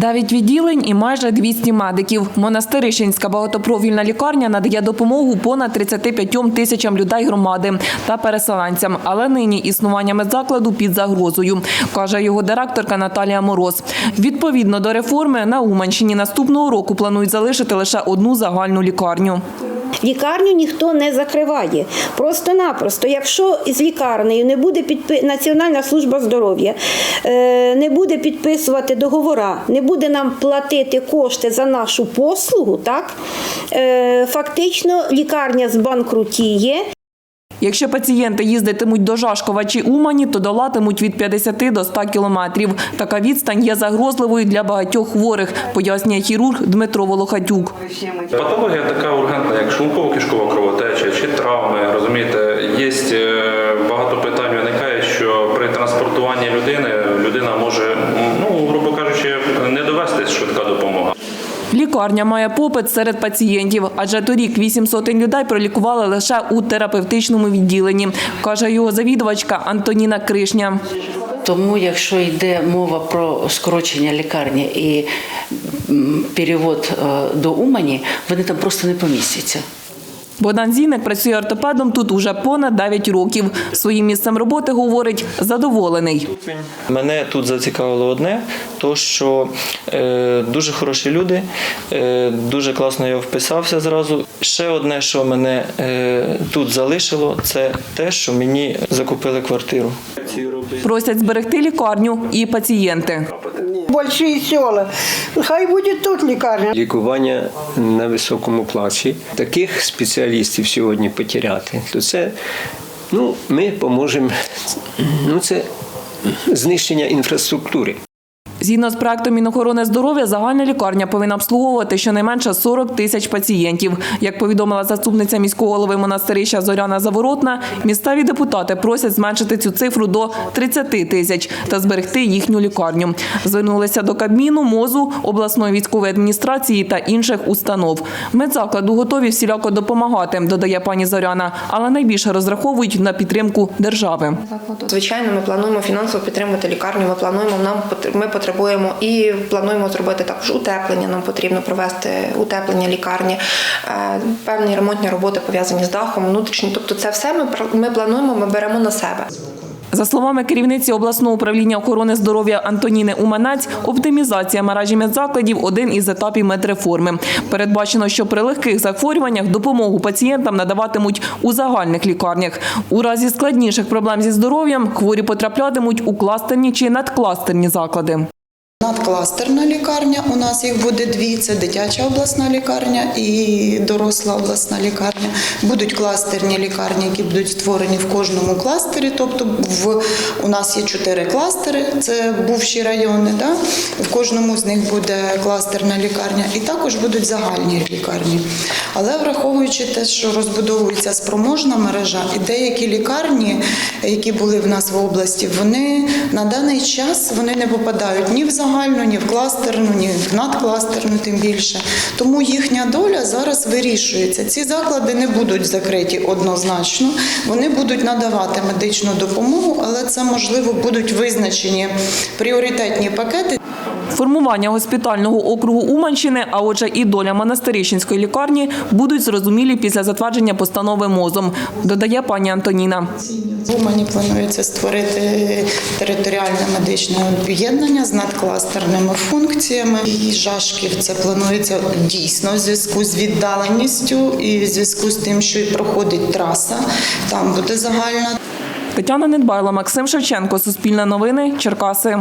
Дев'ять відділень і майже 200 медиків. Монастирищенська багатопрофільна лікарня надає допомогу понад 35 тисячам людей громади та переселенцям. Але нині існування медзакладу під загрозою, каже його директорка Наталія Мороз. Відповідно до реформи на Уманщині наступного року планують залишити лише одну загальну лікарню. Лікарню ніхто не закриває. Просто-напросто, якщо з лікарнею не буде підпи... Національна служба здоров'я е, не буде підписувати договора, не буде нам платити кошти за нашу послугу, так е, фактично лікарня збанкрутіє. Якщо пацієнти їздитимуть до Жашкова чи Умані, то долатимуть від 50 до 100 кілометрів. Така відстань є загрозливою для багатьох хворих, пояснює хірург Дмитро Волохатюк. Патологія така ургентна, як шлунково-кишкова кровотеча чи травми. Розумієте, є е, багато питань Лікарня має попит серед пацієнтів, адже торік вісім сотень людей пролікували лише у терапевтичному відділенні, каже його завідувачка Антоніна Кришня. Тому, якщо йде мова про скорочення лікарні і перевод е, до Умані, вони там просто не помістяться. Богдан Зіник працює ортопедом тут уже понад 9 років. Своїм місцем роботи, говорить, задоволений. Мене тут зацікавило одне, то що е, дуже хороші люди, е, дуже класно я вписався зразу. Ще одне, що мене е, тут залишило, це те, що мені закупили квартиру. Просять зберегти лікарню і пацієнти. Більші села. Хай буде тут лікарня. лікування на високому класі. Таких спеціалістів сьогодні потеряти, то це ну, ми поможемо. Ну, це знищення інфраструктури. Згідно з проектом Мінохорони здоров'я, загальна лікарня повинна обслуговувати щонайменше 40 тисяч пацієнтів. Як повідомила заступниця міського голови монастирища Зоряна Заворотна, місцеві депутати просять зменшити цю цифру до 30 тисяч та зберегти їхню лікарню. Звернулися до Кабміну, МОЗу, обласної військової адміністрації та інших установ. Медзакладу готові всіляко допомагати, додає пані Зоряна, але найбільше розраховують на підтримку держави. Звичайно, ми плануємо фінансово підтримувати лікарню. Ми плануємо нам ми потребуємо і плануємо зробити також утеплення. Нам потрібно провести утеплення лікарні, е, певні ремонтні роботи пов'язані з дахом, внутрішні. Тобто, це все ми ми плануємо, ми беремо на себе. За словами керівниці обласного управління охорони здоров'я Антоніни Уманець, оптимізація мережі медзакладів – один із етапів медреформи. Передбачено, що при легких захворюваннях допомогу пацієнтам надаватимуть у загальних лікарнях. У разі складніших проблем зі здоров'ям хворі потраплятимуть у кластерні чи надкластерні заклади. Надкластерна лікарня. У нас їх буде дві: це дитяча обласна лікарня і доросла обласна лікарня. Будуть кластерні лікарні, які будуть створені в кожному кластері. Тобто, в у нас є чотири кластери, це бувші райони. Да? В кожному з них буде кластерна лікарня, і також будуть загальні лікарні. Але враховуючи те, що розбудовується спроможна мережа, і деякі лікарні, які були в нас в області, вони на даний час вони не попадають ні в загальну, ні в кластерну, ні в надкластерну, тим більше. Тому їхня доля зараз вирішується. Ці заклади не будуть закриті однозначно, вони будуть надавати медичну допомогу, але це можливо будуть визначені пріоритетні пакети. Формування госпітального округу Уманщини, а отже і доля монастирищенської лікарні будуть зрозумілі після затвердження постанови МОЗом, додає пані Антоніна. В Умані планується створити територіальне медичне об'єднання з надкластерними функціями. І Жашків це планується дійсно в зв'язку з віддаленістю і в зв'язку з тим, що і проходить траса. Там буде загальна Тетяна Недбайло, Максим Шевченко, Суспільне новини, Черкаси.